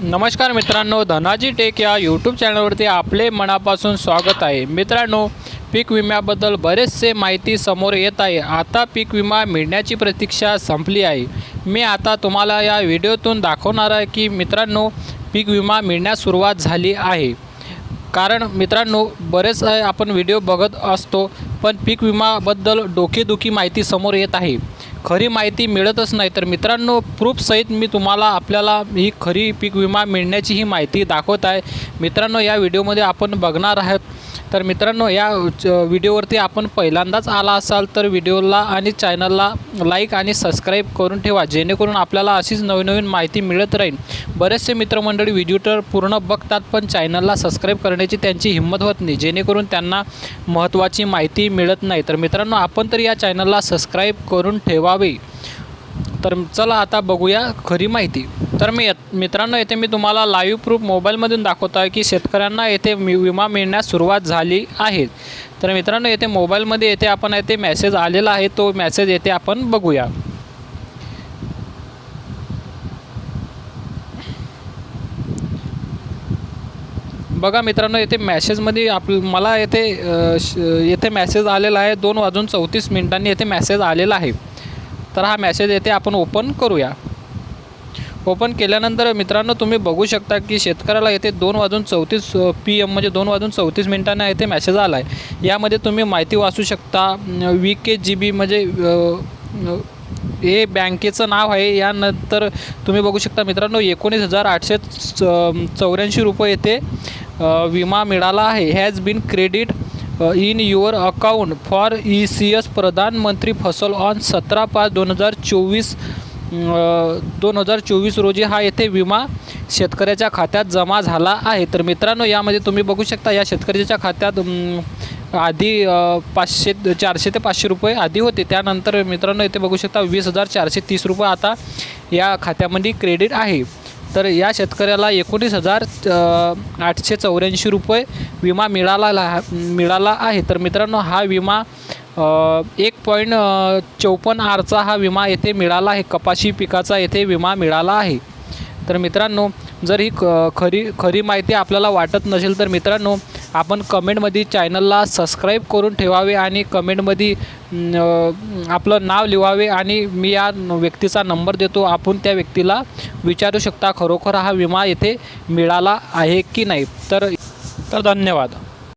नमस्कार मित्रांनो धनाजी टेक या यूट्यूब चॅनलवरती आपले मनापासून स्वागत आहे. मित्रांनो पीक विम्याबद्दल बरेचसे माहिती समोर येत आहे. आता पीक विमा मिळण्याची प्रतीक्षा संपली आहे. मी आता तुम्हाला या व्हिडिओतून दाखवणार आहे की मित्रांनो पीक विमा मिळण्यास सुरुवात झाली आहे. कारण मित्रांनो बरेच आपण व्हिडिओ बघत असतो पण पीक विमाबद्दल डोकेदुखी माहिती समोर येत आहे. खरी माहिती मिळतच नाही. तर मित्रांनो प्रूफसहित मी तुम्हाला आपल्याला ही खरी पीक विमा मिळण्याची ही माहिती दाखवत आहे. मित्रांनो या व्हिडिओमध्ये आपण बघणार आहोत. तर मित्रांनो या च- व्हिडिओवरती आपण पहिल्यांदाच आला असाल तर व्हिडिओला आणि चॅनलला लाईक आणि सबस्क्राईब करून ठेवा. जेणेकरून आपल्याला अशीच नवीन नवीन माहिती मिळत राहील. बरेचसे मित्रमंडळी व्हिडिओ तर पूर्ण बघतात पण चॅनलला सबस्क्राईब करण्याची त्यांची हिंमत होत नाही. जेणेकरून त्यांना महत्त्वाची माहिती मिळत नाही. तर मित्रांनो आपण तर या चॅनलला सबस्क्राईब करून ठेवावे. तर चला आता बघूया खरी माहिती. तर मी येत- मित्रांनो येथे मी तुम्हाला लाईव्ह प्रूफ मोबाईलमधून दाखवतो आहे की शेतकऱ्यांना येथे विमा मिळण्यास सुरुवात झाली आहे. तर मित्रांनो येथे मोबाईलमध्ये येथे आपण येथे मेसेज आलेला आहे. तो मेसेज येथे आपण बघूया. बघा मित्रांनो येथे मॅसेजमध्ये आप मला येथे श- येथे मॅसेज आलेला आहे. दोन वाजून चौतीस मिनिटांनी येथे मॅसेज आलेला आहे. तर हा मॅसेज येथे आपण ओपन करूया. ओपन केल्यानंतर मित्रांनो तुम्ही बघू शकता की शेतकऱ्याला येथे दोन वाजून चौतीस पी एम म्हणजे दोन वाजून चौतीस मिनिटांना येथे मॅसेज आला आहे यामध्ये तुम्ही माहिती वाचू शकता. वी के जी बी म्हणजे हे बँकेचं नाव आहे. यानंतर तुम्ही बघू शकता मित्रांनो एकोणीस हजार आठशे च- चौऱ्याऐंशी रुपये येथे विमा मिळाला आहे. Has been credit in your account for E C S Pradhan Mantri Fasal on सतरा पाच दोन हजार चोवीस दोन हजार चोवीस रोजी हा येथे विमा शेतकऱ्याच्या खात्यात जमा झाला आहे. तर मित्रांनो यामध्ये तुम्ही बघू शकता या शेतकऱ्याच्या खात्यात आधी पाचशे चारशे ते पाचशे रुपये आधी होते. त्यानंतर मित्रांनो इथे बघू शकता वीस हजार चारशे तीस रुपये आता या खात्यामध्ये क्रेडिट आहे. तर या शेतकऱ्याला एकोणीस हजार आठशे चौऱ्याऐंशी रुपये विमा मिळाला मिळाला आहे. तर मित्रांनो हा विमा एक पॉईंट चौपन्न आरचा हा विमा येथे मिळाला आहे. कपाशी पिकाचा येथे विमा मिळाला आहे. तर मित्रांनो जर ही क खरी खरी माहिती आपल्याला वाटत नसेल तर मित्रांनो आपण कमेंटमध्ये चॅनलला सबस्क्राईब करून ठेवावे आणि कमेंटमध्ये आपलं नाव लिहावे आणि मी या व्यक्तीचा नंबर देतो. आपण त्या व्यक्तीला विचारू शकता खरोखर हा विमा येथे मिळाला आहे की नाही. तर तर धन्यवाद.